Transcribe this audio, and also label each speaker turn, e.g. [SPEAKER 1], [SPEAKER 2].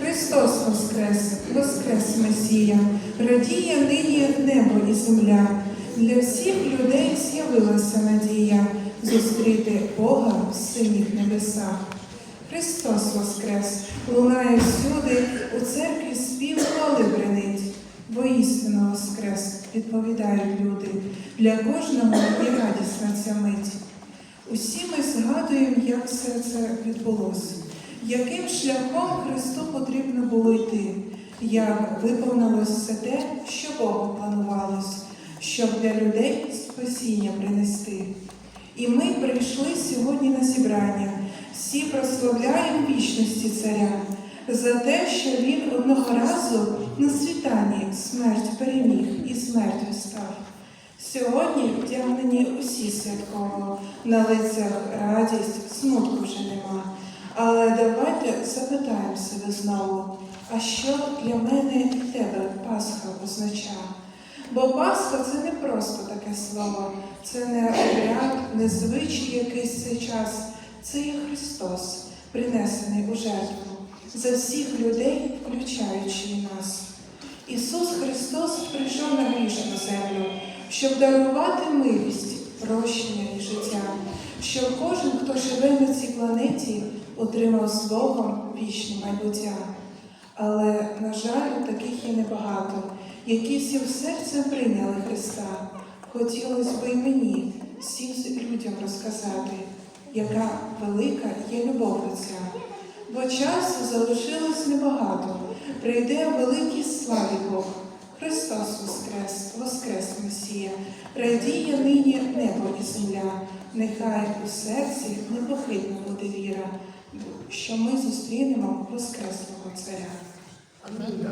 [SPEAKER 1] Христос Воскрес, Воскрес Месія, радіє нині небо і земля. Для всіх людей з'явилася надія зустріти Бога в синіх небесах. Христос Воскрес, лунає всюди, у церкві спів хвали бренить. Воістину Воскрес, відповідають люди, для кожного і радісна ця мить. Усі ми згадуємо, як все це відбулося, яким шляхом Христу потрібно було йти, як виповнилось все те, що Богу планувалось, щоб для людей спасіння принести. І ми прийшли сьогодні на зібрання, всі прославляємо вічності царя за те, що він одного разу на світанні смерть переміг і смертю став. Сьогодні вдягнені усі святково, на лицях радість, смутку вже нема. Але давайте запитаємо себе знову, а що для мене і тебе Пасха означає? Бо Пасха це не просто таке слово, це не обряд, не звичай якийсь цей час, це є Христос, принесений у жертву за всіх людей, включаючи і нас. Ісус Христос прийшов на грішну землю, щоб дарувати милість, прощення і життя, щоб кожен, хто живе на цій планеті, отримав з Богом вічне майбуття. Але, на жаль, таких є небагато, які всім серцем прийняли Христа. Хотілося б і мені всім людям розказати, яка велика є любов Отця. Бо часу залишилось небагато. Прийде великий славі Бог. Христос Воскрес, Воскрес Месія, радіє нині небо і земля. Нехай у серці непохитна буде віра, що ми зустрінемо Воскреслого Царя.
[SPEAKER 2] Амінь.